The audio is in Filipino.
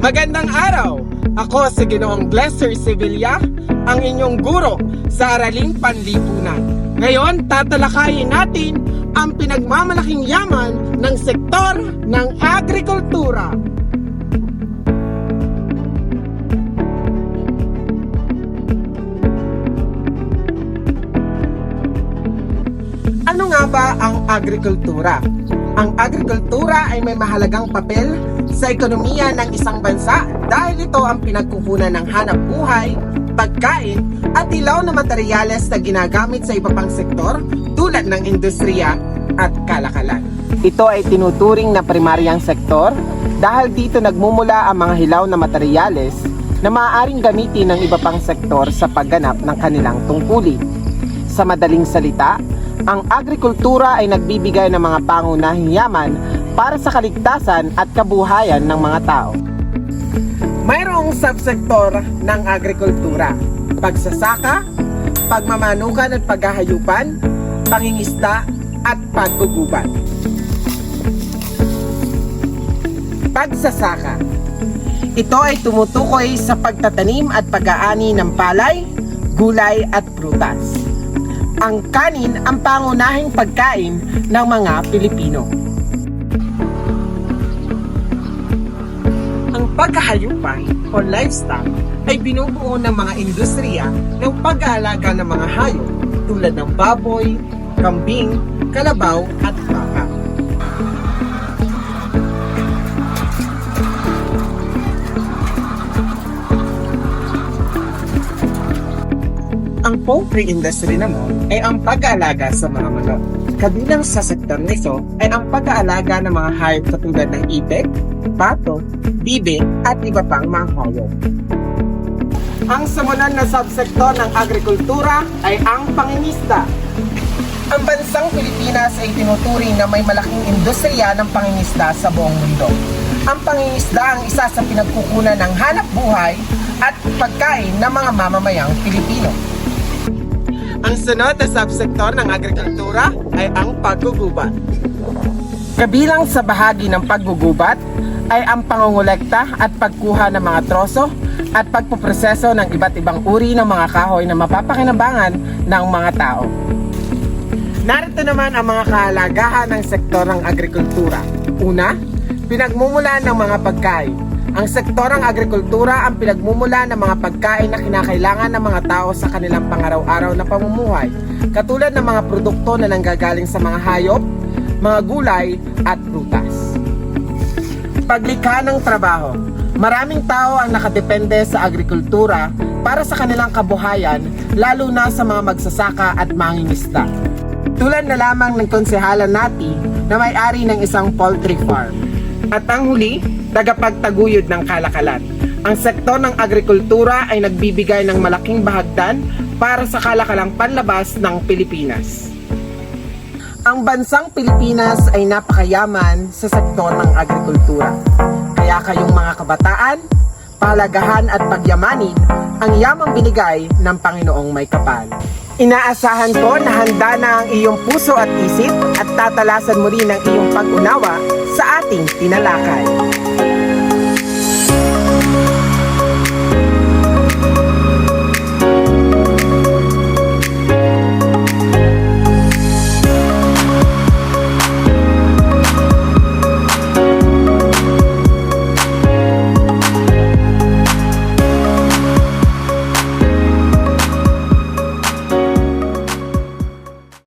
Magandang araw! Ako si Ginoong Blesser Sevilla, ang inyong guro sa Araling Panlipunan. Ngayon, tatalakayin natin ang pinagmamalaking yaman ng sektor ng agrikultura. Ba ang agrikultura? Ang agrikultura ay may mahalagang papel sa ekonomiya ng isang bansa dahil ito ang pinagkukunan ng hanap buhay, pagkain at ilaw na materyales na ginagamit sa iba pang sektor tulad ng industriya at kalakalan. Ito ay tinuturing na primaryang sektor dahil dito nagmumula ang mga hilaw na materyales na maaaring gamitin ng iba pang sektor sa pagganap ng kanilang tungkulin. Sa madaling salita, ang agrikultura ay nagbibigay ng mga pangunahing yaman para sa kaligtasan at kabuhayan ng mga tao. Mayroong subsektor ng agrikultura, pagsasaka, pagmamanukan at paghahayupan, pangingisda at paggugubat. Pagsasaka Ito ay tumutukoy sa pagtatanim at pag-aani ng palay, gulay at prutas ang kanin ang pangunahing pagkain ng mga Pilipino. Ang paghahayupan o livestock ay binubuo ng mga industriya ng pag-aalaga ng mga hayop tulad ng baboy, kambing, kalabaw at baka. Poultry industry naman ay ang pag-aalaga sa mga manok. Kabilang sa sektor nito ay ang pag-aalaga ng mga hayop katulad ng ibig, pato, bibe at iba pang mga hayop. Ang sumulan na subsektor ng agrikultura ay ang pangingisda. Ang bansang Pilipinas ay tinuturing na may malaking industriya ng pangingisda sa buong mundo. Ang pangingisda ang isa sa pinagkukunan ng hanap buhay at pagkain ng mga mamamayang Pilipino. Ang sunod na subsektor ng agrikultura ay ang paggugubat. Kabilang sa bahagi ng paggugubat ay ang pangungulekta at pagkuha ng mga troso at pagpuproseso ng iba't ibang uri ng mga kahoy na mapapakinabangan ng mga tao. Narito naman ang mga kahalagahan ng sektor ng agrikultura. Una, pinagmumulan ng mga pagkain. Ang sektor ng agrikultura ang pinagmumula ng mga pagkain na kinakailangan ng mga tao sa kanilang pangaraw-araw na pamumuhay, katulad ng mga produkto na nanggagaling sa mga hayop, mga gulay at prutas. Paglikha ng trabaho. Maraming tao ang nakadepende sa agrikultura para sa kanilang kabuhayan, lalo na sa mga magsasaka at mangingisda. Tulad na lamang ng konsehala nati na may-ari ng isang poultry farm. At ang huli, tagapagtaguyod ng kalakalan. Ang sektor ng agrikultura ay nagbibigay ng malaking bahagdan para sa kalakalang panlabas ng Pilipinas. Ang bansang Pilipinas ay napakayaman sa sektor ng agrikultura. Kaya kayong mga kabataan, palagahan at pagyamanin ang yamang binigay ng Panginoong may kapal. Inaasahan ko na handa na ang iyong puso at isip at tatalasan mo rin ang iyong pag-unawa sa ating tinalakay.